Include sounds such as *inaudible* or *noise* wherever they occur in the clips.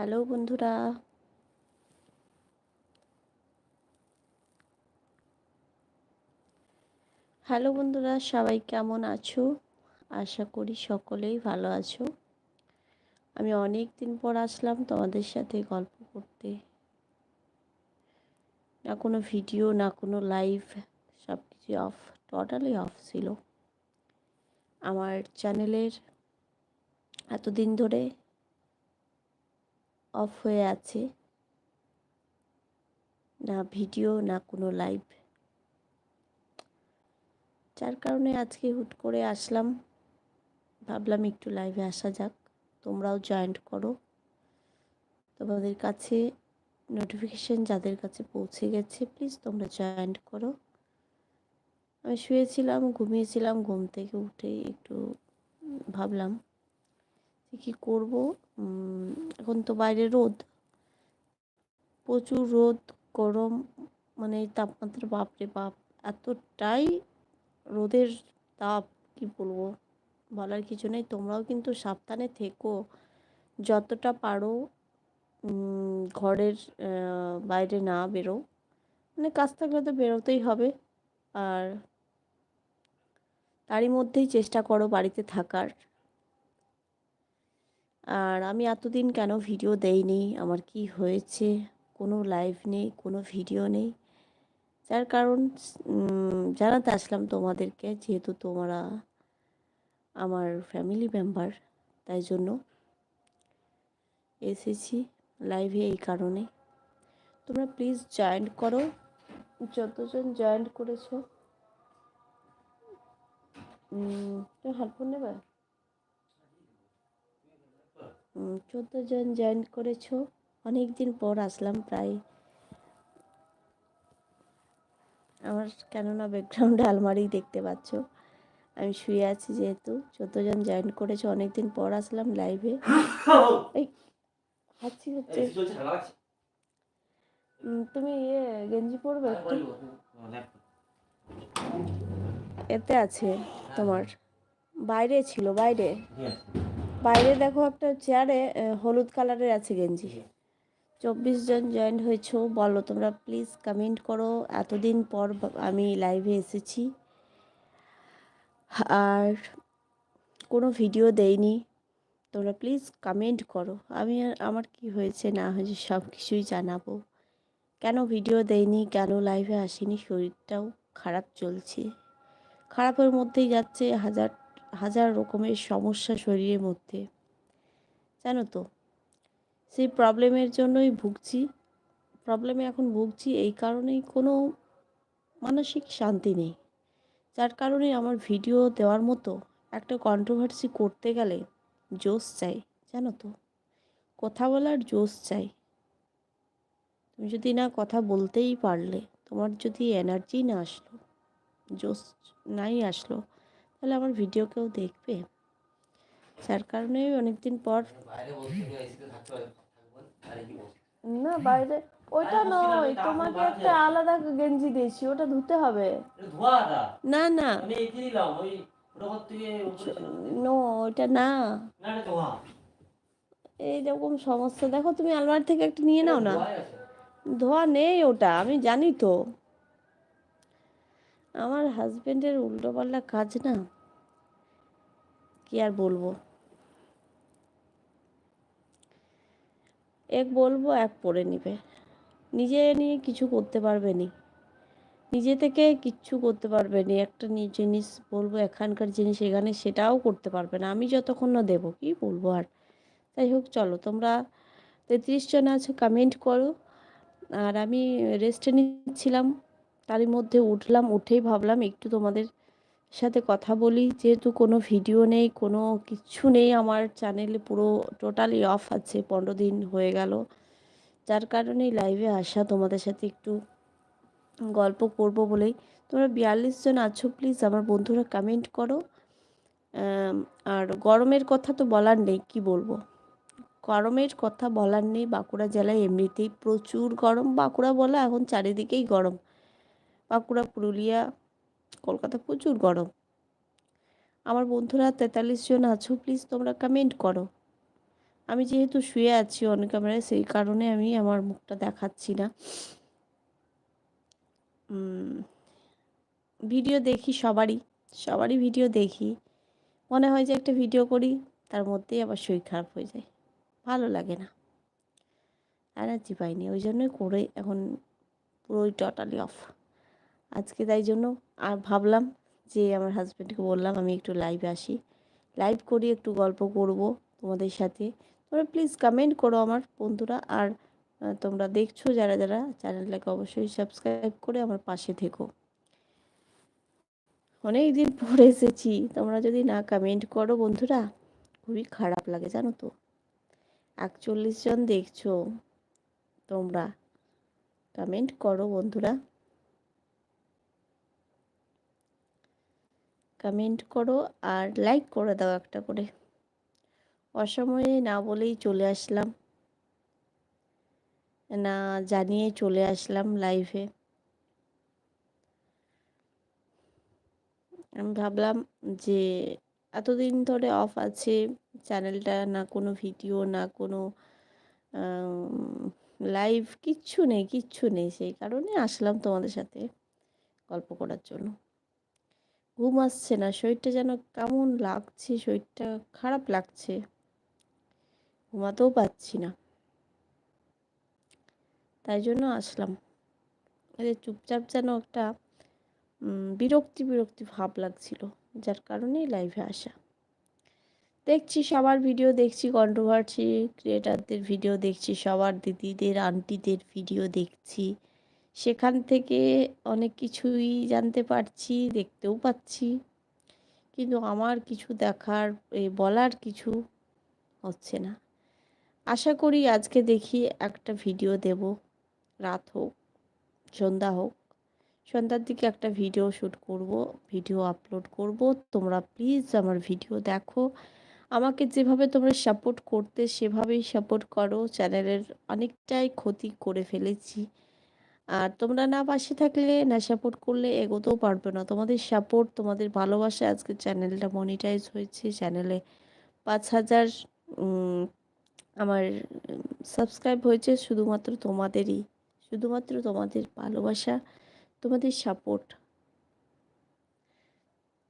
Hello বন্ধুরা। Hello বন্ধুরা, সবাই কেমন আছো? আশা করি সকলেই ভালো আছো। আমি অনেক দিন পর আসলাম তোমাদের সাথে গল্প করতে। না কোনো ভিডিও, না কোনো লাইভ সব কিছু অফ, টোটালি অফ ছিল। আমার চ্যানেলের এতদিন ধরে অফ হয়ে আছে। না ভিডিও, না কোনো লাইভ। যার কারণে আজকে হুট করে আসলাম। ভাবলাম একটু লাইভে আসা যাক। তোমরাও জয়েন্ট করো। তোমাদের কাছে নোটিফিকেশন যাদের কাছে পৌঁছে গেছে প্লিজ তোমরা জয়েন্ট করো। আমি শুয়েছিলাম, ঘুমিয়েছিলাম, ঘুম থেকে উঠে একটু ভাবলাম কী করব? এখন তো বাইরে রোদ। প্রচুর রোদ, গরম মানে তাপমাত্রা, বাপরে বাপ। এতটাই রোদের তাপ, কি বলব? বলার কিছু নেই। তোমরাও কিন্তু সাবধানে থেকো। যতটা পারো ঘরের বাইরে না বেরো। মানে কাজ থাকলে তো বেরোতেই হবে। আর তারই মধ্যেই চেষ্টা করো বাড়িতে থাকার। আর আমি এতদিন কেন ভিডিও দেইনি? আমার কি হয়েছে? কোনো লাইভ নেই, কোনো ভিডিও নেই। যার কারণ জানাতে আসলাম তোমাদেরকে, যেহেতু তোমরা আমার ফ্যামিলি মেম্বার তাই জন্য এসেছি লাইভে এই কারণে। তোমরা প্লিজ জয়েন্ট করো। যতজন জয়েন্ট করেছ তুমি হেল্পফোন নেবে চোদ্দ জন জয়েন করেছ। অনেক দিন পর আসলাম প্রায়। আমার কেননা ব্যাকগ্রাউন্ডে *laughs* আলমারি দেখতে পাচ্ছ। আমি শুয়ে আছি যেহেতু। চোদ্দ জন জয়েন করেছ অনেক দিন পর আসলাম লাইভে *laughs* এই হাঁচি হচ্ছে। তুমি ইয়ে গেঞ্জি পরবে একটু? এতে আছে তোমার। বাইরে ছিল বাইরে। বাইরে দেখো একটা চেয়ারে হলুদ কালারের আছে গেঞ্জি। চব্বিশ জন জয়েন্ট হয়েছো, বলো তোমরা প্লিজ কমেন্ট করো। এতদিন পর আমি লাইভে এসেছি। আর কোনো ভিডিও দেইনি। তোমরা প্লিজ কমেন্ট করো। আমি আমার কি হয়েছে না হয়েছে সব কিছুই জানাব। কেন ভিডিও দেইনি, কেন লাইভে আসিনি? শরীরটাও খারাপ চলছে। খারাপের মধ্যেই যাচ্ছে হাজার হাজার রকমের সমস্যা শরীরের মধ্যে। জানো তো, সেই প্রবলেমের জন্যই ভুগছি। প্রবলেমে এখন ভুগছি, এই কারণেই কোনো মানসিক শান্তি নেই। যার কারণে আমার ভিডিও দেওয়ার মতো একটা কন্ট্রোভার্সি করতে গেলে জোশ চাই, জানো তো। কথা বলার জোশ চাই। তুমি যদি না কথা বলতেই পারলে, তোমার যদি এনার্জি না আসলো, জোশ নাই আসলো তাহলে আমার ভিডিও কেউ দেখবে? যার কারণে অনেকদিন পর না বাইরে ওইটা নয় তোমাকে একটা আলাদা গেঞ্জি দিয়েছি ওটা ধুতে হবে। না না। নো ওইটা না। এইরকম সমস্যা। দেখো তুমি আলমারি থেকে একটা নিয়ে নাও না। ধোয়া নেই ওটা আমি জানি তো। আমার হাজবেন্ডের উল্টোপাল্টা কাজ না? কি আর বলব? এক বলব, এক পরে নিবে। নিজে নিয়ে কিছু করতে পারবে নি। নিজে থেকে কিচ্ছু করতে পারবে নি। একটা জিনিস বলব, এখানকার জিনিস এখানে সেটাও করতে পারবে না। আমি যতক্ষণ না দেবো, কি বলব আর? তাই হোক, চলো, তোমরা তেত্রিশ জন আছো কমেন্ট করো। আর আমি রেস্টে নিচ্ছিলাম। তারই মধ্যে উঠলাম, উঠেই ভাবলাম একটু তোমাদের সাথে কথা বলি। যেহেতু কোনো ভিডিও নেই, কোনো কিচ্ছু নেই, আমার চ্যানেলে পুরো টোটালি অফ আছে, পনেরো দিন হয়ে গেল। যার কারণেই লাইভে আসা, তোমাদের সাথে একটু গল্প করব বলেই। তোমরা বিয়াল্লিশ জন আছো প্লিজ আমার বন্ধুরা কমেন্ট করো। আর গরমের কথা তো বলার নেই, কি বলব? গরমের কথা বলার নেই, বাঁকুড়া জেলায় এমনিতেই প্রচুর গরম। বাঁকুড়া বলা, এখন চারিদিকেই গরম। বাঁকুড়া, পুরুলিয়া, কলকাতা প্রচুর গরম। আমার বন্ধুরা তেতাল্লিশ জন আছো প্লিজ তোমরা কমেন্ট করো। আমি যেহেতু শুয়ে আছি অন ক্যামেরায় সেই কারণে আমি আমার মুখটা দেখাচ্ছি না। ভিডিও দেখি সবারই সবারই ভিডিও দেখি। মনে হয় যে একটা ভিডিও করি, তার মধ্যেই আবার শরীর খারাপ হয়ে যায়। ভালো লাগে না। এনার্জি পাইনি, ওই জন্যই করে এখন পুরোই টোটালি অফ আজকে তাই জন্য আর ভাবলাম যে আমার হাজব্যান্ডকে বললাম, আমি একটু লাইভে আসি। লাইভ করি, একটু গল্প করব তোমাদের সাথে। তোমরা প্লিজ কমেন্ট করো আমার বন্ধুরা আর তোমরা দেখছ যারা যারা চ্যানেলটাকে অবশ্যই সাবস্ক্রাইব করে আমার পাশে থেকো। অনেক দিন পরে এসেছি, তোমরা যদি না কমেন্ট করো বন্ধুরা, খুবই খারাপ লাগে, জানো তো। একচল্লিশ জন দেখছ তোমরা কমেন্ট করো বন্ধুরা। কমেন্ট করো আর লাইক করে দাও একটা করে। অসময়ে না বলেই চলে আসলাম। না জানিয়ে চলে আসলাম লাইভে আমি ভাবলাম যে এতদিন ধরে অফ আছে চ্যানেলটা না কোনো ভিডিও না কোনো লাইভ কিচ্ছু নেই কিচ্ছু নেই। সেই কারণে আসলাম তোমাদের সাথে গল্প করার জন্য। ঘুম আসছে না, শরীরটা যেন কেমন লাগছে, শরীরটা খারাপ লাগছে। ঘুমাতেও পাচ্ছি না। তাই জন্য আসলাম। চুপচাপ যেন একটা বিরক্তি বিরক্তি ভাব লাগছিল, যার কারণেই লাইভে আসা। দেখছি সবার ভিডিও দেখছি কন্ট্রোভার্সি ক্রিয়েটারদের ভিডিও দেখছি সবার দিদিদের আন্টিদের ভিডিও দেখছি। সেখান থেকে অনেক কিছুই জানতে পারছি, দেখতেও পাচ্ছি। কিন্তু আমার কিছু দেখার বলার কিছু হচ্ছে না। আশা করি আজকে দেখি একটা ভিডিও দেব। রাত হোক, সন্ধ্যা হোক, সন্ধ্যার দিকে একটা ভিডিও শ্যুট করব, ভিডিও আপলোড করব। তোমরা প্লিজ আমার ভিডিও দেখো। আমাকে যেভাবে তোমরা সাপোর্ট করতে, সেভাবেই সাপোর্ট করো। চ্যানেলের অনেকটাই ক্ষতি করে ফেলেছি। আর তোমরা না পাশে থাকলে, না সাপোর্ট করলে এগোতেও পারবে না। তোমাদের সাপোর্ট তোমাদের ভালোবাসা আজকে চ্যানেলটা মনিটাইজ হয়েছে। চ্যানেলে পাঁচ হাজার আমার সাবস্ক্রাইব হয়েছে। শুধুমাত্র তোমাদেরই, শুধুমাত্র তোমাদের ভালোবাসা, তোমাদের সাপোর্ট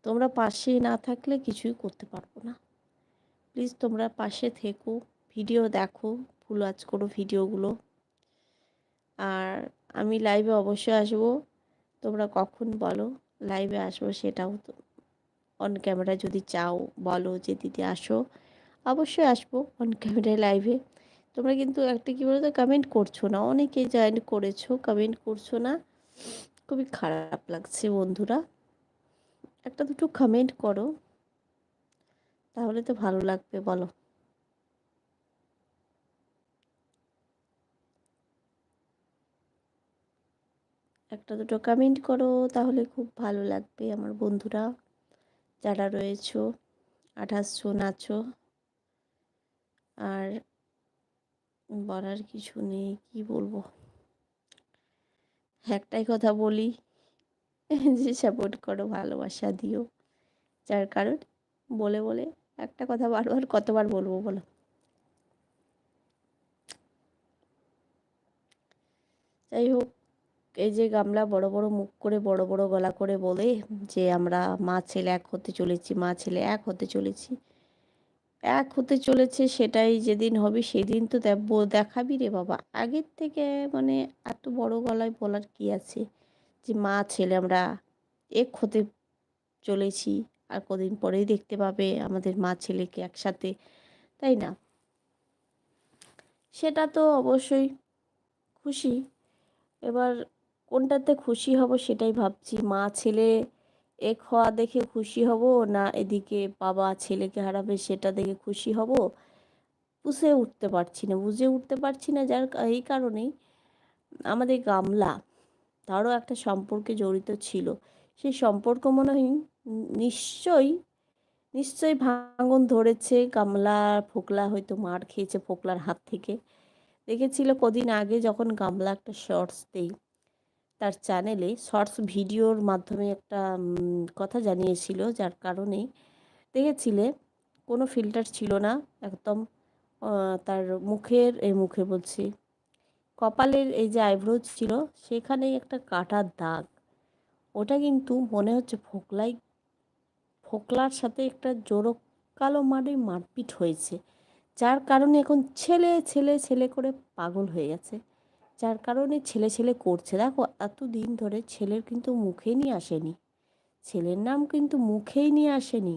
তোমরা পাশে না থাকলে কিছুই করতে পারব না। প্লিজ তোমরা পাশে থেকো ভিডিও দেখো ফুল আজ করো ভিডিওগুলো আর আমি লাইভে অবশ্যই আসব। তোমরা কখন বলো লাইভে আসব সেটাও তো অন ক্যামেরা যদি চাও বলো যে দিদি আসো, অবশ্যই আসব অন ক্যামেরায় লাইভে তোমরা কিন্তু একটা কী বলতো কমেন্ট করছ না অনেকে জয়েন করেছ কমেন্ট করছ না। খুবই খারাপ লাগছে বন্ধুরা। একটা দুটো কমেন্ট করো, তাহলে তো ভালো লাগবে বলো। একটা দুটো কমেন্ট করো, তাহলে খুব ভালো লাগবে আমার বন্ধুরা। যারা রয়েছো, আঠাশ আছো আর বলার কিছু নেই, কি বলব? একটাই কথা বলি, যে সাপোর্ট করো, ভালোবাসা দিও। যার কারণ, বলে বলে একটা কথা বারবার, কতবার বলব বলো? যাই হোক এই যে গামলা বড় বড় মুখ করে বড় বড় গলা করে বলে যে আমরা মা ছেলে এক হতে চলেছি, মা ছেলে এক হতে চলেছি। এক হতে চলেছে সেটাই যেদিন হবে সেদিন তো দেখাবি রে বাবা। আগের থেকে মানে এত বড় গলায় বলার কি আছে? যে মা ছেলে আমরা এক হতে চলেছি, আর কদিন পরেই দেখতে পাবে আমাদের মা ছেলেকে একসাথে, তাই না? সেটা তো অবশ্যই খুশি। এবার কোনটাতে খুশি হব সেটাই ভাবছি। মা, ছেলে এক হওয়া দেখে খুশি হব না এদিকে বাবা ছেলেকে হারাবে সেটা দেখে খুশি হব? বুঝে উঠতে পারছি না, বুঝে উঠতে পারছি না যার এই কারণেই আমাদের গামলা তারও একটা সম্পর্কে জড়িত ছিল। সেই সম্পর্ক মনে হয় নিশ্চয়ই নিশ্চয়ই ভাঙন ধরেছে। গামলা ফোকলা হয়তো মার খেয়েছে ফোকলার হাত থেকে। দেখেছিল কদিন আগে যখন গামলা একটা শর্টস দেই। তার চ্যানেলে শর্টস ভিডিওর মাধ্যমে একটা কথা জানিয়েছিল, যার কারণে দেখেছিলে, কোনো ফিল্টার ছিল না, একদম তার মুখের, এই মুখে বলছি, কপালের এই যে আইব্রো ছিল, সেখানেই একটা কাটার দাগ। ওটা কিন্তু মনে হচ্ছে ফোকলাই, ফোকলার সাথে একটা জোরো কালো মারে মারপিট হয়েছে, যার কারণে এখন ছেলে ছেলে ছেলে করে পাগল হয়ে গেছে। যার কারণে ছেলে ছেলে করছে। দেখো, এতদিন ধরে ছেলের কিন্তু মুখেই নিয়ে আসেনি। ছেলের নাম কিন্তু মুখেই নিয়ে আসেনি।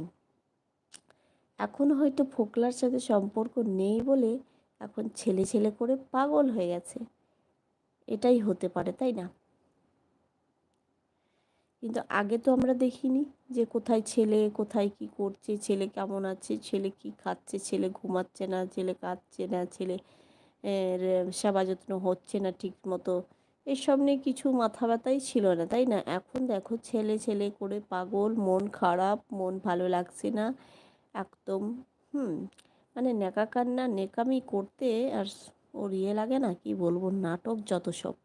এখন হয়তো ফোকলার সাথে সম্পর্ক নেই বলে এখন ছেলে ছেলে করে পাগল হয়ে গেছে। এটাই হতে পারে, তাই না? কিন্তু আগে তো আমরা দেখিনি যে কোথায় ছেলে, কোথায় কি করছে, ছেলে কেমন আছে, ছেলে কি খাচ্ছে, ছেলে ঘুমাচ্ছে না, ছেলে কাঁদছে না, ছেলে সেবা যত্ন হচ্ছে না ঠিক মতো এসব নিয়ে কিছু মাথা ব্যথাই ছিল না, তাই না? এখন দেখো ছেলে ছেলে করে পাগল, মন খারাপ, মন ভালো লাগছে না, একদম, হুম মানে নেকা কান্না নেকামি করতে আর ওর ইয়ে লাগে না, কি বলব, নাটক যত সব।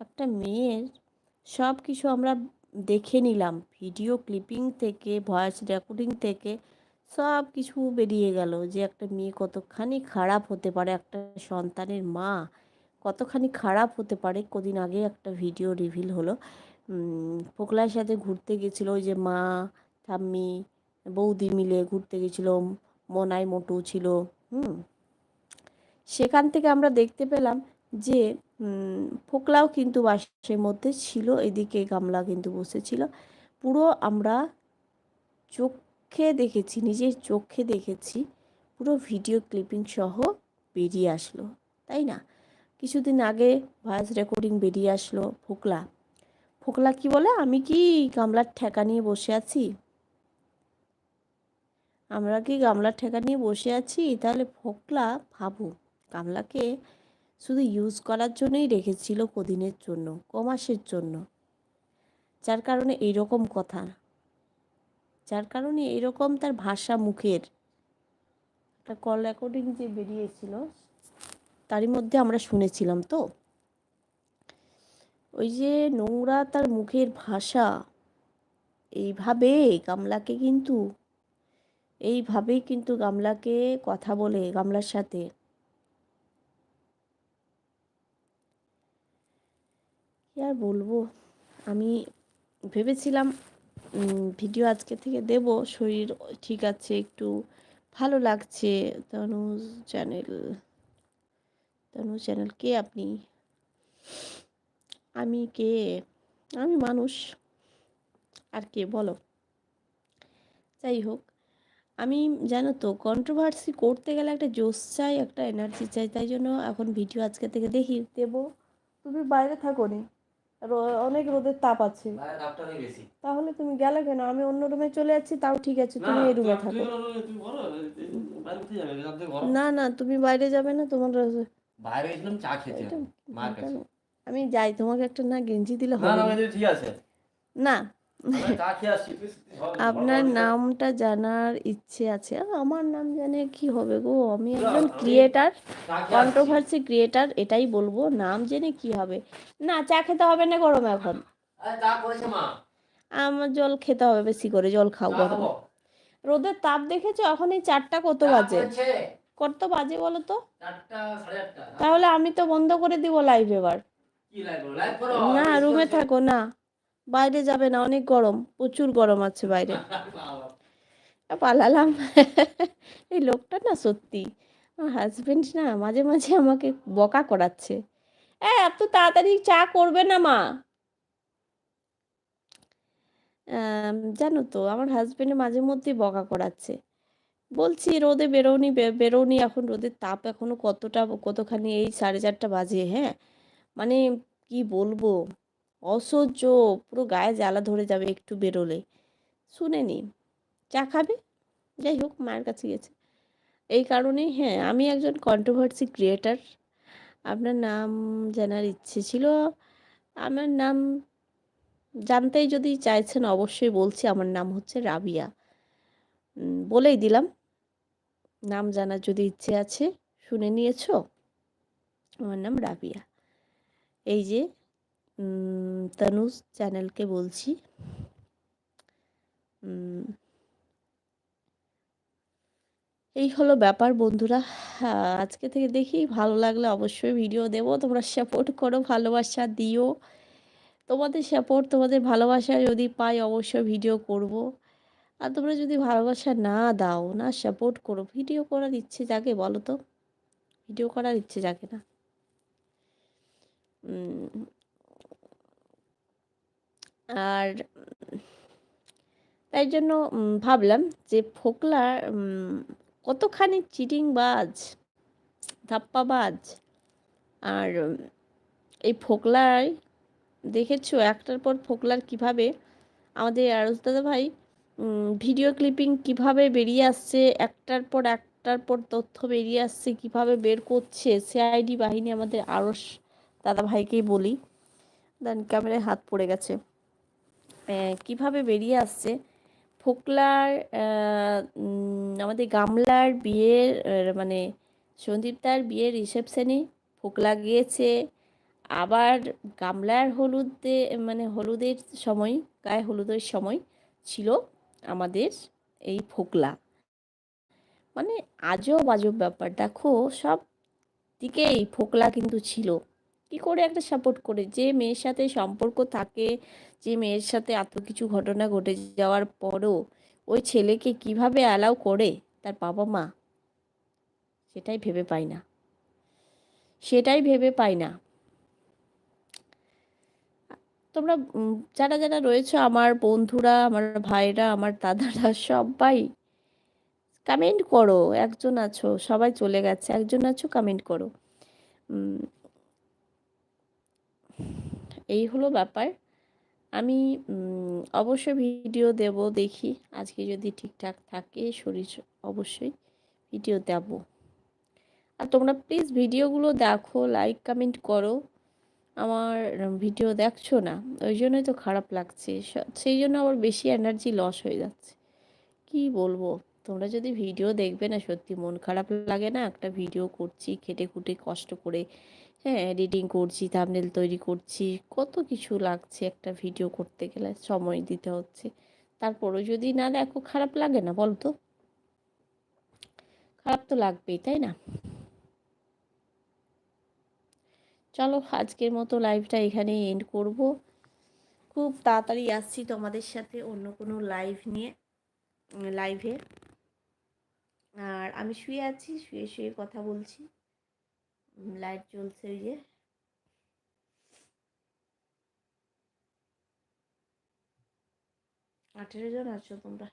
একটা মেয়ের সব কিছু আমরা দেখে নিলাম, ভিডিও ক্লিপিং থেকে, ভয়েস রেকর্ডিং থেকে সব কিছু বেরিয়ে গেল যে একটা মেয়ে কতখানি খারাপ হতে পারে, একটা সন্তানের মা কতখানি খারাপ হতে পারে। কদিন আগে একটা ভিডিও রিভিল হলো। ফোকলার সাথে ঘুরতে গেছিল ওই যে মা, ঠাম্মি, বৌদি মিলে ঘুরতে গেছিল, মনাই মোটু ছিল, হুম। সেখান থেকে আমরা দেখতে পেলাম যে ফোকলাও কিন্তু বাসের মধ্যে ছিল, এদিকে গামলা কিন্তু বসেছিল পুরো আমরা চোখে দেখেছি, নিজের চোখে দেখেছি, পুরো ভিডিও ক্লিপিং সহ বেরিয়ে আসলো, তাই না? কিছুদিন আগে ভয়েস রেকর্ডিং বেরিয়ে আসলো ফোকলা। ফোকলা কি বলে? আমি কি গামলার ঠেকা নিয়ে বসে আছি? আমরা কি গামলার ঠেকা নিয়ে বসে আছি? তাহলে ফোকলা, ভাবু, গামলাকে শুধু ইউজ করার জন্যই রেখেছিল কদিনের জন্য, কমাসের জন্য। যার কারণে এইরকম কথা। যার কারণে এরকম তার ভাষা মুখের একটা কল রেকর্ডিং যে বেরিয়েছিল, তারই মধ্যে আমরা শুনেছিলাম তো। ওই যে নোংরা তার মুখের ভাষা, এইভাবে গামলাকে কিন্তু, এইভাবেই কিন্তু গামলাকে কথা বলে গামলার সাথে। আর বলব? আমি ভেবেছিলাম ভিডিও আজকে থেকে দেব। শরীর ঠিক আছে, একটু ভালো লাগছে। তনুজ চ্যানেল তনুজ চ্যানেল কে আপনি? আমি কে? আমি মানুষ। আর কে, বলো। যাই হোক, আমি, জানো তো কন্ট্রোভার্সি করতে গেলে একটা জোশ চাই, একটা এনার্জি চাই, তাই জন্য এখন ভিডিও আজকে থেকে দেখি, দেবো। তুমি বাইরে থাকো নি। অনেক রোদের তাপ আছে। তাহলে তুমি গেলে কেন? আমি অন্য রুমে চলে যাচ্ছি তাও ঠিক আছে তুমি এই রুমে থাকো। না না তুমি বাইরে যাবে না তোমার বাইরে গেছিলাম চা খেতে। মার কাছে। আমি যাই তোমাকে একটা না গেঞ্জি দিলে না না হবে ঠিক আছে। না *laughs* আপনার নামটা জানার ইচ্ছে আছে। আমার নাম জানে কি হবে গো? আমি একজন ক্রিয়েটার কন্ট্রোভার্সি ক্রিয়েটার এটাই বলব। নাম জেনে কি হবে? না চা খেতে হবে না গরম এখন? আমার জল খেতে হবে বেশি করে জল খাও গরম? রোদের তাপ দেখেছ? এখন এই চারটা কত বাজে? কত বাজে বলো তো? তাহলে আমি তো বন্ধ করে দিব লাইভ এবার। না রুমে থাকো না। বাইরে যাবে না অনেক গরম প্রচুর গরম আছে বাইরে। পালালাম। *laughs* এই লোকটা না সত্যি আমার হাজবেন্ড না মাঝে মাঝে আমাকে বকা করাচ্ছে। এ এত তাড়াতাড়ি চা করবে না মা। জানো তো আমার হাজবেন্ড মাঝে মধ্যেই বকা করাচ্ছে। বলছি রোদে বেরোনি বেরোনি এখন রোদের তাপ এখনও কতটা কতখানি এই সাড়ে চারটা বাজে হ্যাঁ? মানে কি বলব? অসহ্য, পুরো গায়ে জ্বালা ধরে যাবে একটু বেরোলে। শুনে নি। চা খাবে? যাই হোক, মায়ের কাছে গেছে। এই কারণেই হ্যাঁ আমি একজন কন্ট্রোভার্সি ক্রিয়েটার আপনার নাম জানার ইচ্ছে ছিল। আমার নাম জানতেই যদি চাইছেন, অবশ্যই বলছি, আমার নাম হচ্ছে রাবিয়া। বলেই দিলাম। নাম জানার যদি ইচ্ছে আছে, শুনে নিয়েছো? আমার নাম রাবিয়া। এই যে তনুজ চ্যানেলকে বলছি। এই হলো ব্যাপার বন্ধুরা। আহ, আজকে থেকে দেখি ভালো লাগলে অবশ্যই ভিডিও দেবো। তোমরা সাপোর্ট করো ভালোবাসা দিও। তোমাদের সাপোর্ট তোমাদের ভালোবাসা যদি পাই অবশ্যই ভিডিও করব। আর তোমরা যদি ভালোবাসা না দাও না সাপোর্ট করো ভিডিও করার ইচ্ছে জাগে বলো তো? ভিডিও করার ইচ্ছে জাগে না। আর তাই জন্য ভাবলাম যে ফোকলা কতখানি চিটিংবাজ ধাপ্পাবাজ আর এই ফোকলায় দেখেছ একটার পর ফোকলার কীভাবে আমাদের আরজ দাদা ভাই ভিডিও ক্লিপিং কীভাবে বেরিয়ে আসছে, একটার পর একটার পর তথ্য বেরিয়ে আসছে, কীভাবে বের করছে সিআইডি বাহিনী আমাদের আরস দাদা ভাইকেই বলি। দেন ক্যামেরায় হাত পড়ে গেছে। কীভাবে বেরিয়ে আসছে? ফোকলার আমাদের গামলার বিয়ের মানে সন্দীপ তার বিয়ের রিসেপশনে ফোকলা গিয়েছে। আবার গামলার হলুদে মানে হলুদের সময়, গায়ে হলুদের সময় ছিল আমাদের এই ফোকলা। মানে আজব আজব ব্যাপার। দেখো, সব দিকেই ফোকলা কিন্তু ছিল। কি করে একটা সাপোর্ট করে? যে মেয়ের সাথে সম্পর্ক থাকে, যে মেয়ের সাথে এত কিছু ঘটনা ঘটে যাওয়ার পরও ওই ছেলেকে কীভাবে অ্যালাউ করে? তার বাবা মা? সেটাই ভেবে পাই না। সেটাই ভেবে পাই না। তোমরা যারা যারা রয়েছে, আমার বন্ধুরা, আমার ভাইরা, আমার দাদারা, সবাই কমেন্ট করো। একজন আছো, সবাই চলে গেছে। একজন আছো কমেন্ট করো। এই হলো ব্যাপার। আমি অবশ্যই ভিডিও দেব, দেখি। আজকে যদি ঠিকঠাক থাকে, শরীর অবশ্যই ভিডিও দেব। আর তোমরা প্লিজ ভিডিওগুলো দেখো লাইক কমেন্ট করো। আমার ভিডিও দেখছ না, ওই জন্যই তো খারাপ লাগছে। সেই জন্য আবার বেশি এনার্জি লস হয়ে যাচ্ছে। কি বলব? তোমরা যদি ভিডিও দেখবে না, সত্যি মন খারাপ লাগে না, একটা ভিডিও করছি, খেটে খুটে, কষ্ট করে হ্যাঁ এডিটিং করছি থাম্বনেল তৈরি করছি, কত কিছু লাগছে একটা ভিডিও করতে গেলে, সময় দিতে হচ্ছে। তারপরও যদি না দেখো, খারাপ লাগে না বলতো খারাপ তো লাগবেই, তাই না? চলো, আজকের মতো লাইভটা এখানেই এন্ড করব। খুব তাড়াতাড়ি আসছি তোমাদের সাথে অন্য কোনো লাইভ নিয়ে লাইভে আর আমি শুয়ে আছি, শুয়ে শুয়ে কথা বলছি। লাইট জ্বলছে ওই যে। আঠেরো জন আছো তোমরা।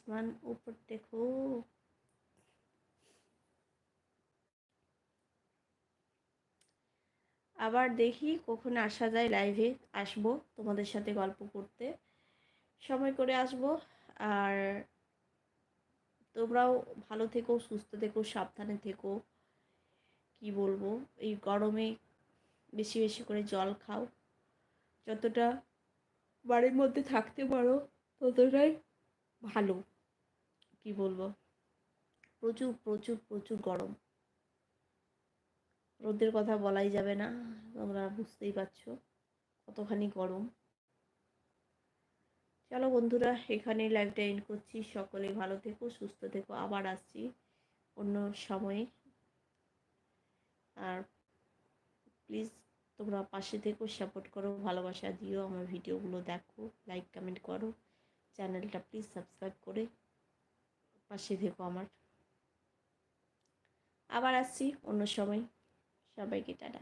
आसमान ऊपर देखो আবার দেখি কখন আসা যায় লাইভে আসবো তোমাদের সাথে গল্প করতে সময় করে আসবো আর তোমরাও ভালো থেকো সুস্থ থেকো সাবধানে থেকো কি বলবো এই গরমে বেশি বেশি করে জল খাও যতটা বাড়ির মধ্যে থাকতে পারো ততটাই ভালো কি বলব? প্রচুর প্রচুর প্রচুর গরম। রোদের কথা বলাই যাবে না, তোমরা বুঝতেই পারছ কতখানি গরম। চলো বন্ধুরা, এখানেই লাইভটা এন্ড করছি। সকলে ভালো থেকো, সুস্থ থেকো। আবার আসছি অন্য সময়ে। আর প্লিজ তোমরা পাশে থেকো সাপোর্ট করো, ভালোবাসা দিও, আমার ভিডিওগুলো দেখো লাইক কমেন্ট করো। চ্যানেলটা প্লিজ সাবস্ক্রাইব করে পাশে থেকো আমার। আবার আসছি অন্য সময়। সবাইকে টাটা।